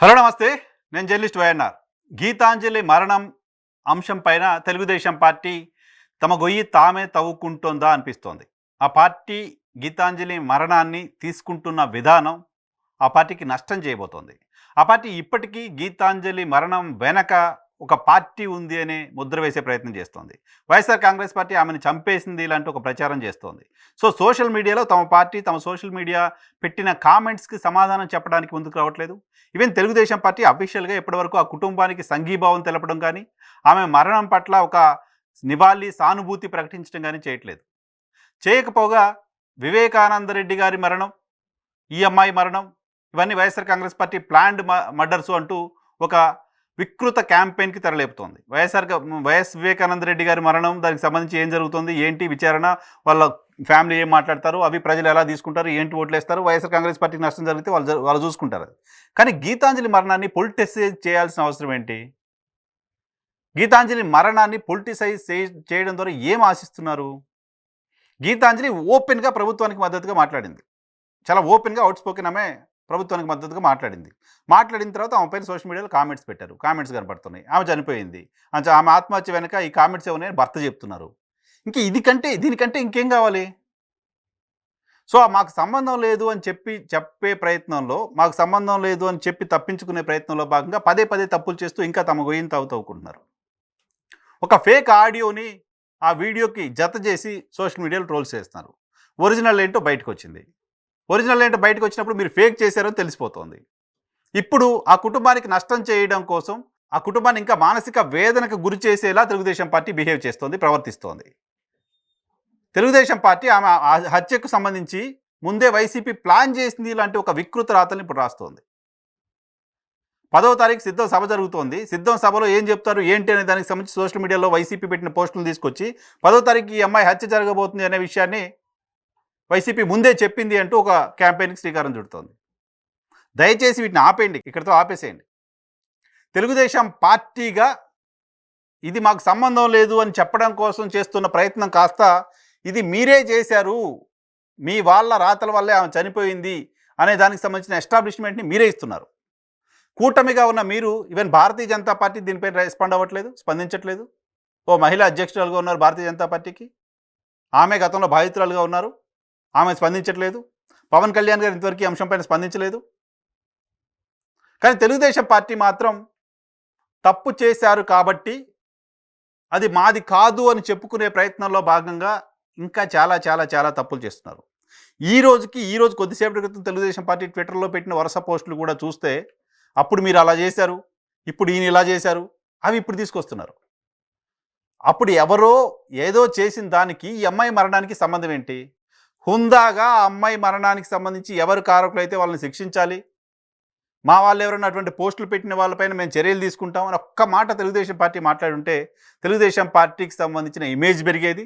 Hello నమస్తే. నేను journalist YNR. Gitanjali మరణం అంశం పైన తెలుగుదేశం పార్టీ తమ గొయ్యి తామే తవ్వుకుంటోందా అనిపిస్తోంది. ఆ పార్టీ గీతాంజలి మరణాన్ని తీసుకుంటున్న విధానం ఆ పార్టీకి నష్టం చేయబోతోంది. ఆ పార్టీ ఇప్పటికీ గీతాంజలి మరణం వెనక ఒక పార్టీ ఉంది అనే ముద్ర వేసే ప్రయత్నం చేస్తోంది. వైఎస్ఆర్ కాంగ్రెస్ పార్టీ ఆమెను చంపేసింది ఇలాంటి ఒక ప్రచారం చేస్తోంది. సో సోషల్ మీడియాలో తమ పార్టీ తమ సోషల్ మీడియా పెట్టిన కామెంట్స్కి సమాధానం చెప్పడానికి ముందుకు రావట్లేదు. ఈవెన్ తెలుగుదేశం పార్టీ అఫీషియల్గా ఇప్పటివరకు ఆ కుటుంబానికి సంఘీభావం తెలపడం కానీ ఆమె మరణం పట్ల ఒక నివాళి సానుభూతి ప్రకటించడం కానీ చేయట్లేదు. చేయకపోగా వివేకానంద రెడ్డి గారి మరణం ఈ అమ్మాయి మరణం ఇవన్నీ YSR Congress party planned murders అంటూ ఒక వికృత క్యాంపెయిన్కి తెరలేపుతోంది. వైఎస్ఆర్ వైఎస్ వివేకానంద రెడ్డి గారి మరణం దానికి సంబంధించి ఏం జరుగుతుంది ఏంటి విచారణ వాళ్ళ ఫ్యామిలీ ఏం మాట్లాడతారు అవి ప్రజలు ఎలా తీసుకుంటారు ఏంటి ఓట్లేస్తారు వైఎస్ఆర్ కాంగ్రెస్ పార్టీకి నష్టం జరిగితే వాళ్ళు వాళ్ళు చూసుకుంటారు కానీ గీతాంజలి మరణాన్ని పొలిటిసైజ్ చేయాల్సిన అవసరం ఏంటి? గీతాంజలి మరణాన్ని పొలిటిసైజ్ చేయడం ద్వారా ఏం ఆశిస్తున్నారు? గీతాంజలి ఓపెన్గా ప్రభుత్వానికి మద్దతుగా మాట్లాడింది. చాలా ఓపెన్గా అవుట్ స్పోకెన్ ఆమె ప్రభుత్వానికి మద్దతుగా మాట్లాడింది. మాట్లాడిన తర్వాత ఆమె పైన సోషల్ మీడియాలో కామెంట్స్ పెట్టారు. కామెంట్స్ కనపడుతున్నాయి. ఆమె చనిపోయింది. అంటే ఆమె ఆత్మహత్య వెనక ఈ కామెంట్స్ ఏమన్నాయని భర్త చెప్తున్నారు. ఇంకా ఇది కంటే దీనికంటే ఇంకేం కావాలి? సో మాకు సంబంధం లేదు అని చెప్పి చెప్పే ప్రయత్నంలో మాకు సంబంధం లేదు అని చెప్పి తప్పించుకునే ప్రయత్నంలో భాగంగా పదే పదే తప్పులు చేస్తూ ఇంకా తమ గొయ్యిని తవ్వు ఒక ఫేక్ ఆడియోని ఆ వీడియోకి జత చేసి సోషల్ మీడియాలో ట్రోల్స్ చేస్తున్నారు. ఒరిజినల్ ఏంటో బయటకు వచ్చింది. ఒరిజినల్ ఏంటో బయటకు వచ్చినప్పుడు మీరు ఫేక్ చేశారో తెలిసిపోతుంది. ఇప్పుడు ఆ కుటుంబానికి నష్టం చేయడం కోసం ఆ కుటుంబాన్ని ఇంకా మానసిక వేదనకు గురి చేసేలా తెలుగుదేశం పార్టీ బిహేవ్ చేస్తోంది ప్రవర్తిస్తోంది. తెలుగుదేశం పార్టీ ఆమె హత్యకు సంబంధించి ముందే వైసీపీ ప్లాన్ చేసింది ఇలాంటి ఒక వికృత రాతల్ని ఇప్పుడు రాస్తోంది. పదవ తారీఖు సిద్ధం సభ జరుగుతోంది. సిద్ధం సభలో ఏం చెప్తారు ఏంటి అనే దానికి సంబంధించి సోషల్ మీడియాలో వైసీపీ పెట్టిన పోస్టులు తీసుకొచ్చి పదవ తారీఖు ఈ అమ్మాయి హత్య జరగబోతుంది అనే విషయాన్ని వైసీపీ ముందే చెప్పింది అంటూ ఒక క్యాంపెయిన్కి శ్రీకారం చుడుతోంది. దయచేసి వీటిని ఆపేయండి ఇక్కడితో ఆపేసేయండి. తెలుగుదేశం పార్టీగా ఇది మాకు సంబంధం లేదు అని చెప్పడం కోసం చేస్తున్న ప్రయత్నం కాస్త ఇది మీరే చేశారు మీ వాళ్ళ రాతల వల్లే ఆమె చనిపోయింది అనే దానికి సంబంధించిన ఎస్టాబ్లిష్మెంట్ని మీరే ఇస్తున్నారు. కూటమిగా ఉన్న మీరు ఈవెన్ భారతీయ జనతా పార్టీ దీనిపై రెస్పాండ్ అవ్వట్లేదు స్పందించట్లేదు. ఓ మహిళా అధ్యక్షురాలుగా ఉన్నారు భారతీయ జనతా పార్టీకి. ఆమె గతంలో బాధితురాలుగా ఉన్నారు. ఆమె స్పందించట్లేదు. పవన్ కళ్యాణ్ గారు ఇంతవరకు ఈ అంశంపైన స్పందించలేదు. కానీ తెలుగుదేశం పార్టీ మాత్రం తప్పు చేశారు కాబట్టి అది మాది కాదు అని చెప్పుకునే ప్రయత్నంలో భాగంగా ఇంకా చాలా చాలా చాలా తప్పులు చేస్తున్నారు. ఈ రోజుకి ఈ రోజు కొద్దిసేపటి క్రితం తెలుగుదేశం పార్టీ ట్విట్టర్లో పెట్టిన వరుస పోస్టులు కూడా చూస్తే అప్పుడు మీరు అలా చేశారు ఇప్పుడు ఈయన ఇలా చేశారు అవి ఇప్పుడు తీసుకొస్తున్నారు. అప్పుడు ఎవరో ఏదో చేసిన దానికి ఈ అమ్మాయి మరణానికి సంబంధం ఏంటి? హుందాగా ఆ అమ్మాయి మరణానికి సంబంధించి ఎవరు కారకులు అయితే వాళ్ళని శిక్షించాలి? మా వాళ్ళు ఎవరైనా అటువంటి పోస్టులు పెట్టిన వాళ్ళపైన మేము చర్యలు తీసుకుంటాం అని ఒక్క మాట తెలుగుదేశం పార్టీ మాట్లాడుంటే తెలుగుదేశం పార్టీకి సంబంధించిన ఇమేజ్ పెరిగేది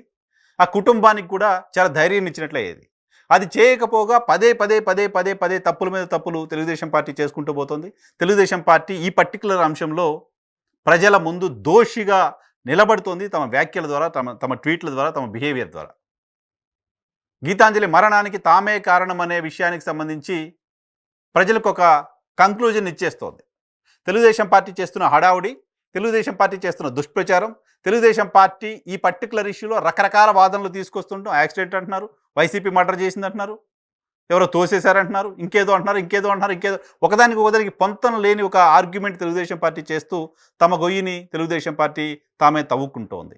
ఆ కుటుంబానికి కూడా చాలా ధైర్యం ఇచ్చినట్లయ్యేది అది చేయకపోగా పదే పదే పదే పదే పదే తప్పుల మీద తప్పులు తెలుగుదేశం పార్టీ చేసుకుంటూ పోతుంది. తెలుగుదేశం పార్టీ ఈ పర్టికులర్ అంశంలో ప్రజల ముందు దోషిగా నిలబడుతోంది తమ వ్యాఖ్యల ద్వారా తమ తమ ట్వీట్ల ద్వారా తమ బిహేవియర్ ద్వారా. గీతాంజలి మరణానికి తామే కారణం అనే విషయానికి సంబంధించి ప్రజలకు ఒక కంక్లూజన్ ఇచ్చేస్తోంది. తెలుగుదేశం పార్టీ చేస్తున్న హడావుడి తెలుగుదేశం పార్టీ చేస్తున్న దుష్ప్రచారం తెలుగుదేశం పార్టీ ఈ పర్టికులర్ ఇష్యూలో రకరకాల వాదనలు తీసుకొస్తుంటాం యాక్సిడెంట్ అంటున్నారు వైసీపీ మర్డర్ చేసింది అంటున్నారు ఎవరో తోసేశారంటున్నారు ఇంకేదో అంటున్నారు ఇంకేదో అంటున్నారు ఇంకేదో ఒకదానికి ఒకదానికి పొంతన లేని ఒక ఆర్గ్యుమెంట్ తెలుగుదేశం పార్టీ చేస్తూ తమ గొయ్యిని తెలుగుదేశం పార్టీ తామే తవ్వుకుంటోంది.